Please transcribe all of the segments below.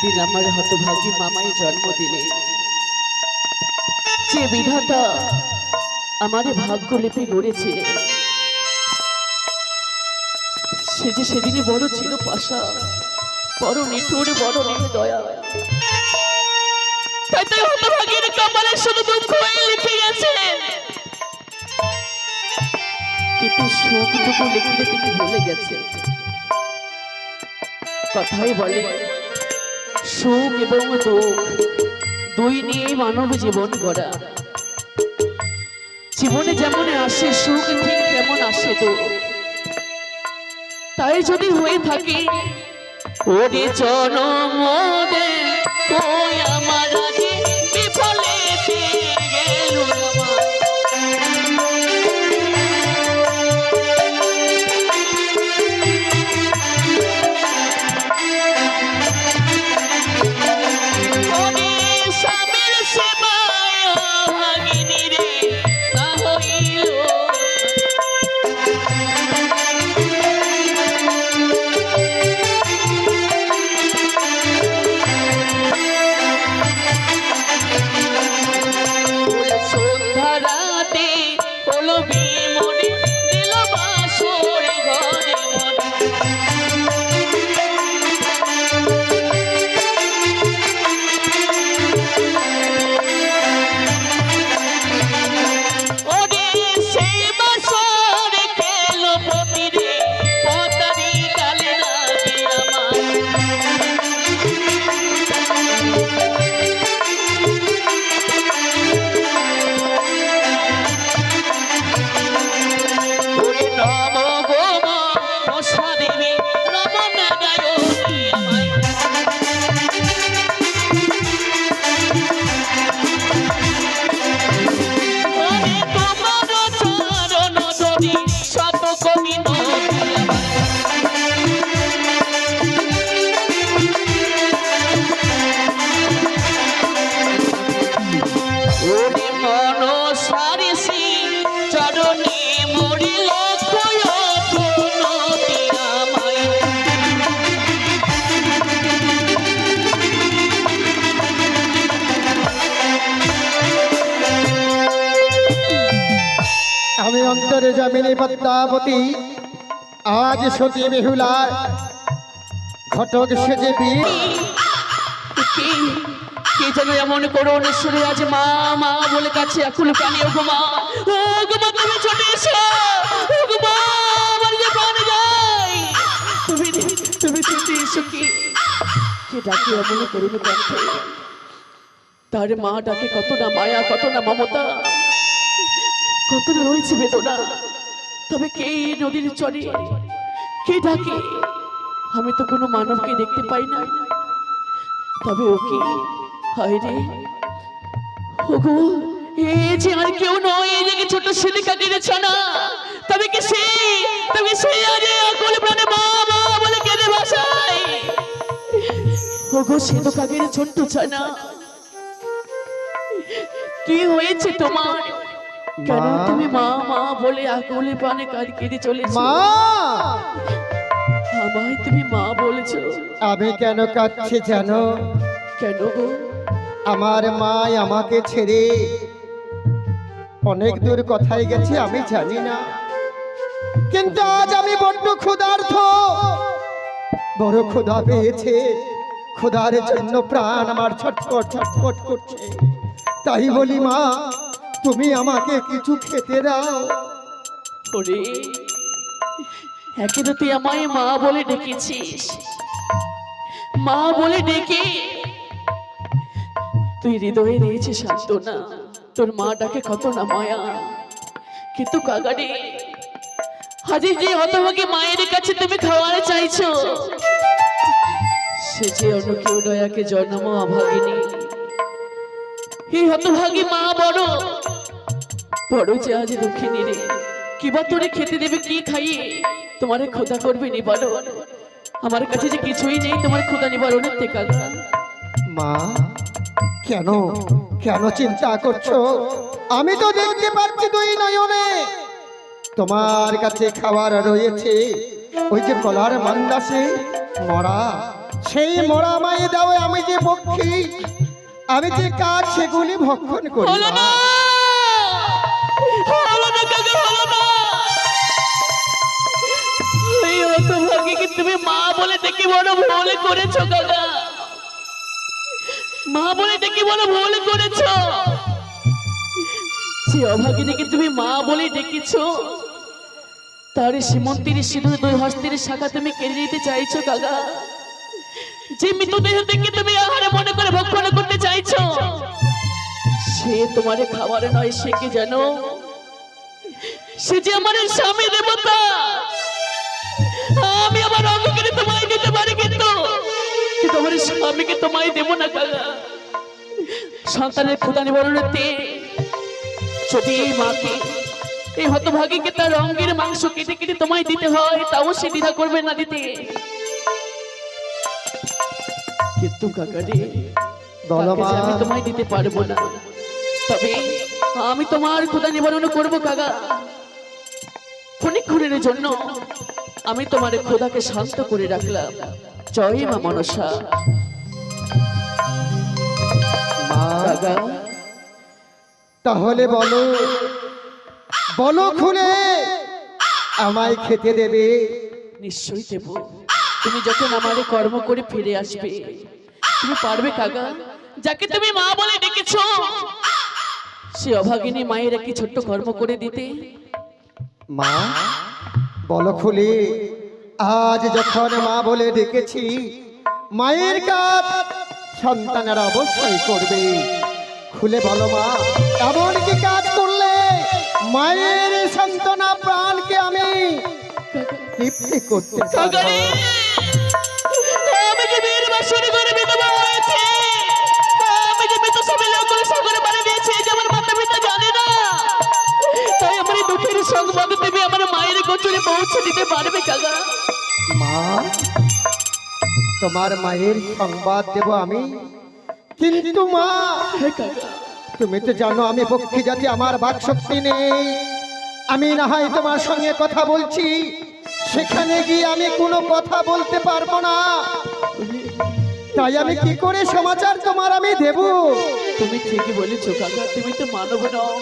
যেদিন আমার হতভাগী মামাই জন্ম দিলে, যে বিধাতা আমার ভাগ্য লিপি গড়েছিলে সে যে সেদিনই বড় ছিল পাশা, বড় নিঠুর, বড় দয়া ভুলে গেছে। কথাই বলে সুখ এবং দুঃখ, দুই নিয়েই মানব জীবন গড়া। জীবনে যেমন আসে সুখ, ঠিক তেমন আসে দুঃখ। তাই যদি হয়ে থাকে ওরে জনম আমার আগে বিফলে জামিনী পদ্মাবতী, আজ সতী বেহুলার, ঘটক সেজে কে যেন এমন করুন সুরে আজ মা মা বলে কাছে আকুল প্রাণী, ও গো মা, ও গো তুমি ছুটে এসো, ও গো মা, আমার যে প্রাণ যায়। তুমি তুমি ছুটে এসো কি? কে ডাকে এমন করুন তার মা ডাকে কত না মায়া কত না মমতা। কত না রয়েছে বেদনা? তবে কে নদীর চরে? কে ডাকে? আমি তো কোনো মানবকে দেখতে পাই না। তবে ওকে হায় রে। ওগো এই যে আর কেউ নয় এই যে ছোট ছেলে কাটিয়ে না তবে কি সে, তবে সে আজ আকুল প্রাণে মা মা বলে কেঁদে ভাষায় ওগো তো কাকের ছোট্ট ছানা। কি হয়েছে তোমার? কেন? তুমি মা মা বলে আকুলে প্রাণে কাঁদ কেঁদে চলেছো? মা! আমায় তুমি মা বলেছ। আমি কেন কাঁদছি জানো? কেন গো? আমার মা আমাকে ছেড়ে অনেক দূর কোথায় গেছে আমি জানি না। কিন্তু আজ আমি বড্ড ক্ষুধার্থ বড় ক্ষুধা পেয়েছে। ক্ষুধার জন্য প্রাণ আমার ছটফট ছটফট করছে। তাই বলি মা তুমি আমাকে কিছু খেতে দাও। তুই আমায় মা বলে ডেকেছিস। মা বলে ডেকে। তুই হৃদয়ে দিয়েছিস সান্ত্বনা। তোর মা ডাকে কত না মায়া। কিন্তু কাগারে হাজির যে হতভাগে মায়ের কাছে তুমি খাওয়ার চাইছো, সে যে অন্য কেউ দয়াকে জন্ম অভাগিনী। হতভাগী মা বড়। বড় আজ দুঃখিনী রে কিবা তোরে খেতে দেবে, কি খাইয়ে? তোমারে খোদা করবে নিবারণ আমার কাছে যে কিছুই নেই, তোমার খোদা নিবারণের টেকা মা, কেন? কেন চিন্তা করছ? আমি তো দেখতে পাচ্ছি দুই নয়নে। তোমার কাছে খাবার রয়েছে, ওই যে কলার মান্দাসে। মরা, সেই মরা মায়ে দাও আমি যে পক্ষী আমি যে কাজ সেগুলি ভক্ষণ করি। তুমি মা বলে ডেকে বড় ভুল করেছ মা বলে ডেকে বড় ভুল করেছ। সে অভাগিনীকে তুমি মা বলে ডেকেছো? তার সীমন্তির সিঁদুর দুই হস্তের শাখা তুমি কেড়ে নিতে চাইছো, কাকা? যে মৃতদেহ থেকে তুমি আহারে মনে করে ভক্ষণ করতে চাইছো? সে তোমার খাবার নয়, সে কি জানো? সে যে আমার স্বামী দেবতা। আমি আমার অঙ্গকে তোমায় দিতে পারি কিন্তু তোমার স্বামীকে তোমায় দেব না, কাকা। সন্তানের ক্ষুদা নিবারণেতে যদি মাকে, এই হতভাগীকে তার রঙের মাংস কেটে কেটে তোমায় দিতে হয়, তাও সে দ্বিধা করবে না দিতে। কিন্তু কাকা রে বলো তাকে মা যে আমি তোমায় দিতে পারব না। তবে আমি তোমার ক্ষুদা নিবারণ করব কাকা। ক্ষণিক্ষণের জন্য আমি তোমার খোদাকে শান্ত করে রাখলাম। জয় মা মনসা। তাহলে বলো বলো খুলে আমায় খেতে দেবে? নিশ্চয়ই দেব। তুমি যখন আমারে কর্ম করে ফিরে আসবে তুমি পারবে কাকা? যাকে তুমি মা বলে ডেকেছো সে অভাগিনী মায়ের একটি ছোট্ট কর্ম করে দিতে। মা বলো খুলে আজ যখন মা বলে ডেকেছি মায়ের কাজ সন্তানেরা অবশ্যই করবে। খুলে বলো মা এমন কি কাজ করলে মায়ের সন্তানা প্রাণকে আমি তৃপ্তি করতে তোমার মায়ের সংবাদ দেব আমি। কিন্তু মা, তুমি তো জানো আমি পক্ষী জাতি, আমার বাক শক্তি নেই। আমি না হয় তোমার সঙ্গে কথা বলছি, সেখানে গিয়ে আমি কোনো কথা বলতে পারব না। তাই আমি কি করে সমাচার তোমার আমি দেব? তুমি ঠিকই বলেছ কাকা, তুমি তো মানব নও।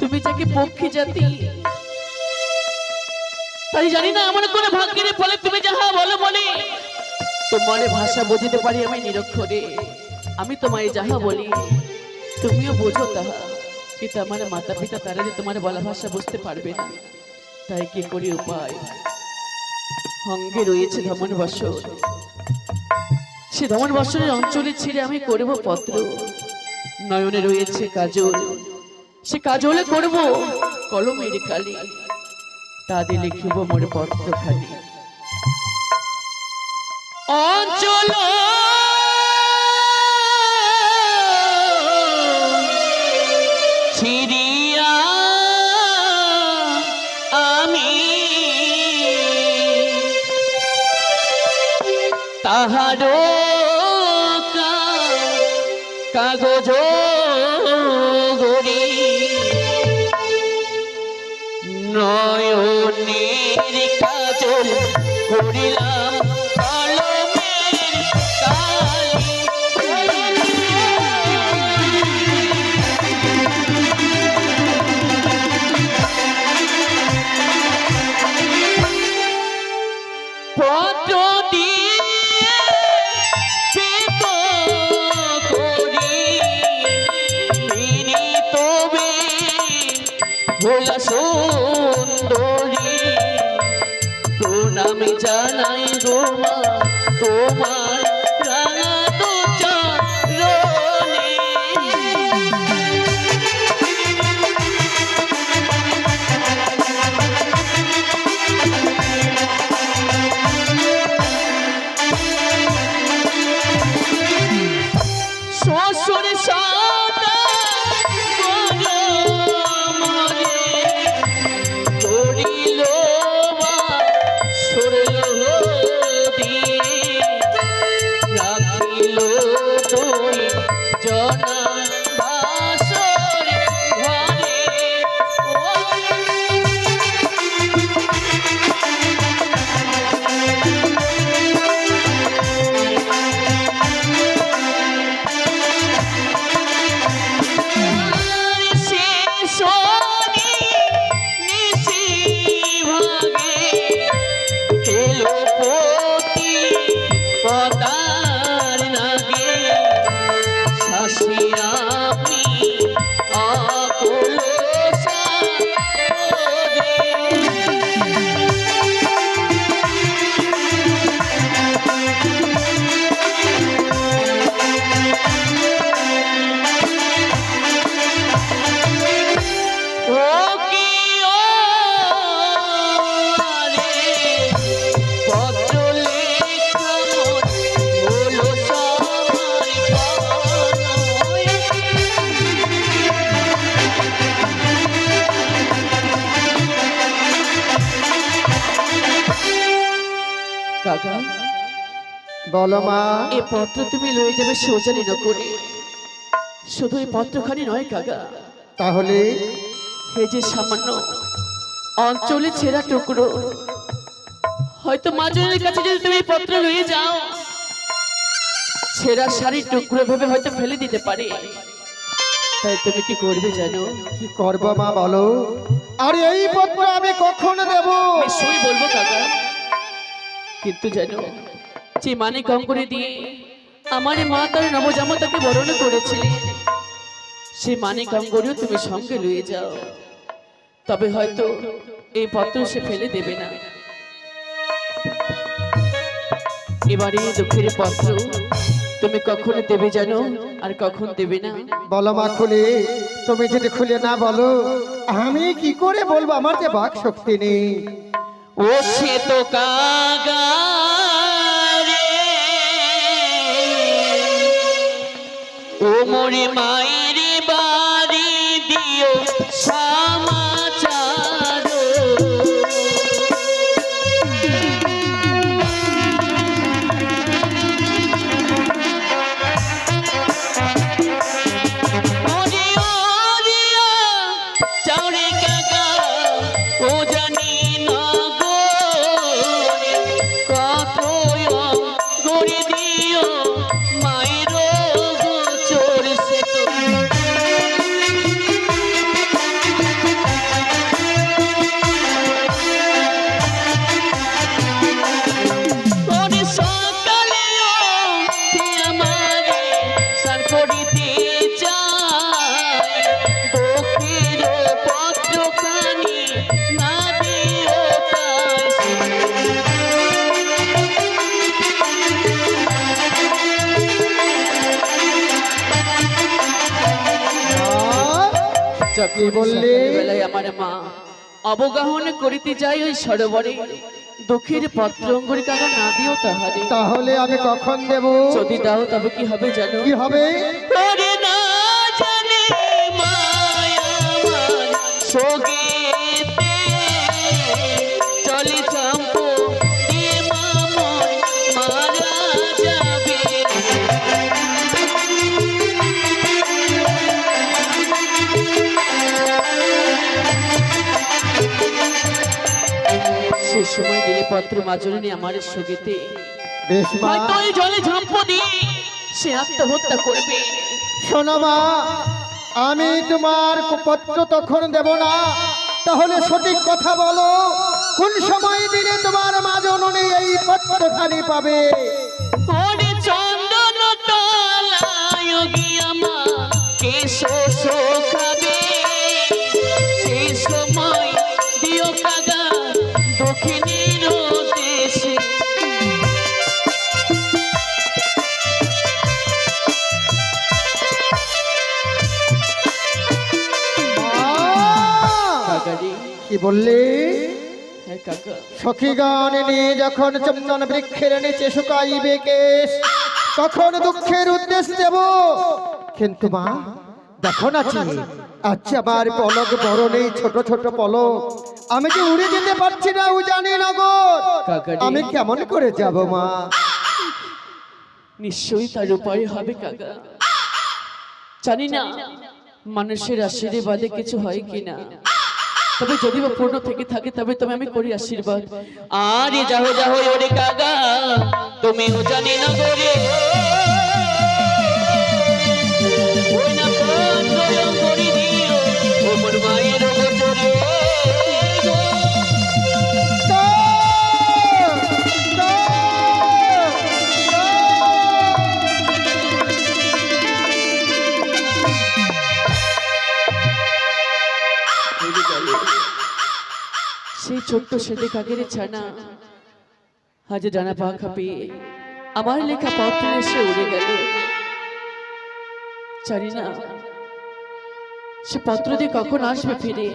তুমি যাকে পক্ষী জাতি। তাই জানি না আমার কোন ভাগ্যের ফলে তুমি যাহা বলো বলে। তোমার ভাষা বুঝিতে পারি আমি নিরক্ষরে। আমি তোমায় যাহা বলি, তুমিও বোঝো তাহা। কিন্তু আমার, মাতা পিতা তারা যে তোমার বলা ভাষা বুঝতে পারবে না। তাই কি করি উপায়? অঙ্গে রয়েছে ধমন বসর সে ধমন বসরের অঞ্চলে ছেড়ে আমি করব পত্র। নয়নে রয়েছে কাজল। সে কাজলে করব কলমের কালি। তাদের লিখিব মোর পত্র খালি অঞ্চল। ছিড়িয়া আমি কাগজ তোমার বলো মা। এই পত্র তুমি লয়ে যাবে সোজানি করে শুধু এই পত্রখানি নয় কাকা। তাহলে? হে যে সামান্য অঞ্চলে ছেঁড়া টুকরো। হয়তো মাজনের কাছে যদি তুমি পত্র লয়ে যাও ছেঁড়া শাড়ির টুকরো ভেবে হয়তো ফেলে দিতে পারে। তাই তুমি কি করবে জানো? কি করব মা বলো। আর এই পত্র আমি কখন দেব? নিশ্চয়ই বলব কাকা। কিন্তু জানো যে মানে কম দিয়ে আমার মা তার নবজামতাকে বরণ করেছিলে সেই মানে কম তুমি সঙ্গে লয়ে যাও। তবে হয়তো এই পত্র সে ফেলে দেবে না। এবারে দুঃখের পত্র তুমি কখন দেবে জানো আর কখন দেবে না? বলো মা খুলে তুমি যদি খুলে না বলো আমি কি করে বলব? আমার যে বাক শক্তি নেই। ও সে তো কাগারে ও মোরে মায়ের বাড়ি দিও সমাচার। ও জানি চাকরি বললে আমার মা অবগাহন করিতে যাই ওই সরোবরে। দুঃখের পত্র অঙ্গুরি টাকা না দিও তাহলে তাহলে আমি কখন দেব? যদি দাও তবে কি হবে জানো? কি হবে? না জানে মায়া মান পত্র মাজনী আমার সগিতে বেশ মা। হয়তো ওই জলে ঝাঁপ দিয়ে সে আত্মহত্যা করবে। শোনো মা আমি তোমার পত্র তখন দেব না। তাহলে সঠিক কথা বলো কোন সময় দিলে তোমার মা জননী এই পত্রখানি পাবে? চন্দন তলায় গিয়া মা কেশো শোকাবে বললি কাকা। সখীগণ নিয়ে যখন চন্দন বৃক্ষের নিচে শুকাইবে কেশ তখন দুঃখের উদ্দেশ দেব কিন্তু মা দেখো না আচ্ছা আমার পলক বড় নেই ছোট ছোট পলক। আমি যে উড়ে যেতে পারছি না ও জানি না গো। আমি কেমন করে যাব মা? নিশ্চয়ই তার উপায় হবে কাকা। জানি না মানুষের আশীর্বাদে কিছু হয় কিনা। তবে যদি বা পূর্ণ থেকে থাকে, তবে তবে আমি করি আশীর্বাদ। আরে যাহো যাহো ওরে কাকা তুমিও জানি না গোরে ছোট্ট সেদে কাকের ছানা। আজ ডানা পা খাপিয়ে আমার লেখা পত্র এসে উড়ে গেল। জানি না সে পত্র দিয়ে কখন আসবে ফিরে।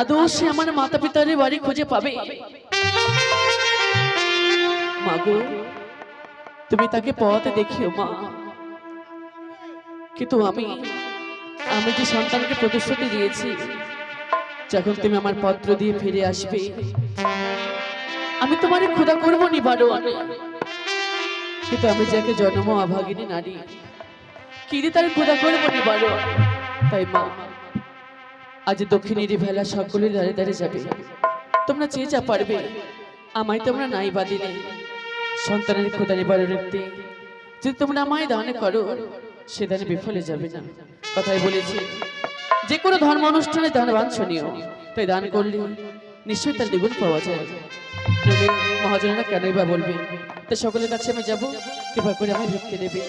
আদৌ সে আমার মাতা পিতার বাড়ি খুঁজে পাবে? মাগো তুমি তাকে পথে দেখিও মা। কিন্তু আমি আমি যে সন্তানকে প্রতিশ্রুতি দিয়েছি যখন তুমি আমার পত্র দিয়ে ফিরে আসবে, আমি তোমার ক্ষুদা করব নিবারণ কিন্তু আমি যাকে জন্ম অভাগিনী নারী কি দিয়ে তার ক্ষুদা করব নিবারণ তাই মা, আজ দক্ষিণের ভেলা সকলের দাঁড়ে দাঁড়িয়ে যাবে। তোমরা যে যা পারবে, আমায় তোমরা নাই বাদিনে সন্তানের ক্ষুদা নিবারণের যদি তোমরা আমায় দানে করো, সে দানে বিফলে যাবে না। কথাই বলেছি যে কোনো ধর্ম অনুষ্ঠানে দান বাঞ্ছনীয়। তাই দান করলে নিশ্চয়ই তার দ্বিগুণ পাওয়া যায় মহাজনেরা কেনই বা বলবে তাই সকলের কাছে আমি যাব, কৃপা করে আমি ভিক্ষে দেবে।